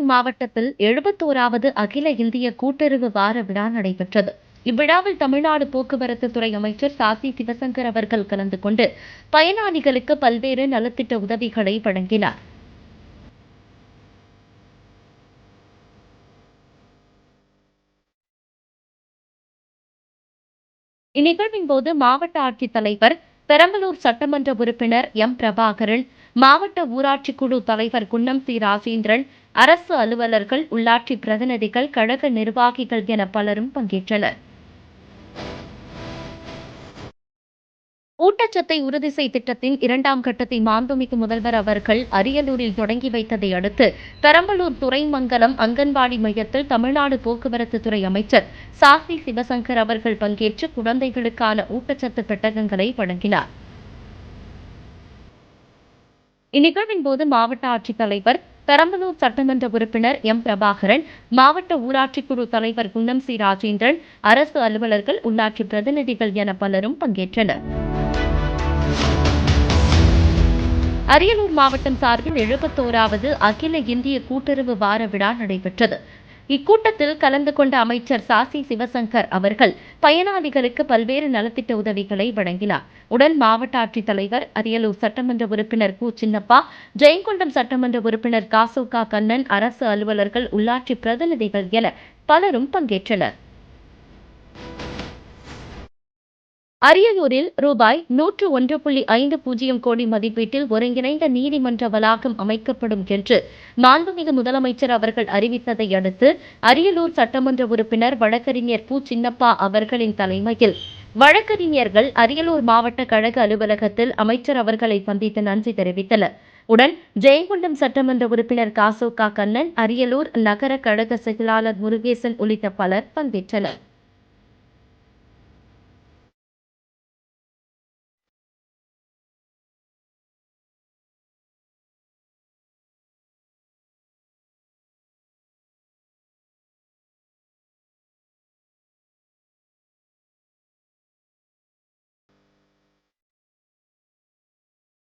பெரம்பலூர் மாவட்டத்தில் எழுபத்தோராவது அகில இந்திய கூட்டுறவு வார விழா நடைபெற்றது. இவ்விழாவில் தமிழ்நாடு போக்குவரத்து துறை அமைச்சர் சாசி சிவசங்கர் அவர்கள் கலந்து கொண்டு பயனாளிகளுக்கு பல்வேறு நலத்திட்ட உதவிகளை வழங்கினார். இந்நிகழ்வின் போது மாவட்ட ஆட்சித்தலைவர் பெரம்பலூர் சட்டமன்ற உறுப்பினர் எம். பிரபாகரன் மாவட்ட ஊராட்சி குழு தலைவர் குன்னம் சி. ராசேந்திரன் அரசு அலுவலர்கள் உள்ளாட்சி பிரதிநிதிகள் கழக நிர்வாகிகள் என பலரும் பங்கேற்றனர். ஊட்டச்சத்தை உறுதி செய் திட்டத்தின் இரண்டாம் கட்டத்தை மாண்புமிகு முதல்வர் அவர்கள் அரியலூரில் தொடங்கி வைத்ததை அடுத்து பெரம்பலூர் துறைமங்கலம் அங்கன்வாடி மையத்தில் தமிழ்நாடு போக்குவரத்து துறை அமைச்சர் சாசி சிவசங்கர் அவர்கள் பங்கேற்று குழந்தைகளுக்கான ஊட்டச்சத்து பெட்டகங்களை வழங்கினார். இந்நிகழ்வின் போது மாவட்ட ஆட்சித்தலைவர் பெரம்பலூர் சட்டமன்ற உறுப்பினர் எம். பிரபாகரன் மாவட்ட ஊராட்சி குழு தலைவர் குன்னம் சி. ராஜேந்திரன் அரசு அலுவலர்கள் உள்ளாட்சி பிரதிநிதிகள் என பலரும் பங்கேற்றனர். அரியலூர் மாவட்டம் சார்பில் எழுபத்தோராவது அகில இந்திய கூட்டுறவு வார விழா நடைபெற்றது. இக்கூட்டத்தில் கலந்து கொண்ட அமைச்சர் சாசி சிவசங்கர் அவர்கள் பயனாளிகளுக்கு பல்வேறு நலத்திட்ட உதவிகளை வழங்கினார். உடன் மாவட்ட ஆட்சித்தலைவர் அரியலூர் சட்டமன்ற உறுப்பினர் கு. சின்னப்பா ஜெயங்கொண்டம் சட்டமன்ற உறுப்பினர் காசோகா கண்ணன் அரசு அலுவலர்கள் உள்ளாட்சி பிரதிநிதிகள் என பலரும் பங்கேற்றனர். அரியலூரில் ரூபாய் நூற்று ஒன்று புள்ளி ஐந்து பூஜ்ஜியம் கோடி மதிப்பீட்டில் ஒருங்கிணைந்த நீதிமன்ற வளாகம் அமைக்கப்படும் என்று மாண்புமிகு முதலமைச்சர் அவர்கள் அறிவித்ததை அடுத்து அரியலூர் சட்டமன்ற உறுப்பினர் வழக்கறிஞர் பூ. சின்னப்பா அவர்களின் தலைமையில் வழக்கறிஞர்கள் அரியலூர் மாவட்ட கழக அலுவலகத்தில் அமைச்சர் அவர்களை சந்தித்து நன்றி தெரிவித்தனர். உடன் ஜெயங்கொண்டம் சட்டமன்ற உறுப்பினர் காசோகா கண்ணன் அரியலூர் நகர கழக செயலாளர் முருகேசன் உள்ளிட்ட பலர் பங்கேற்றனர்.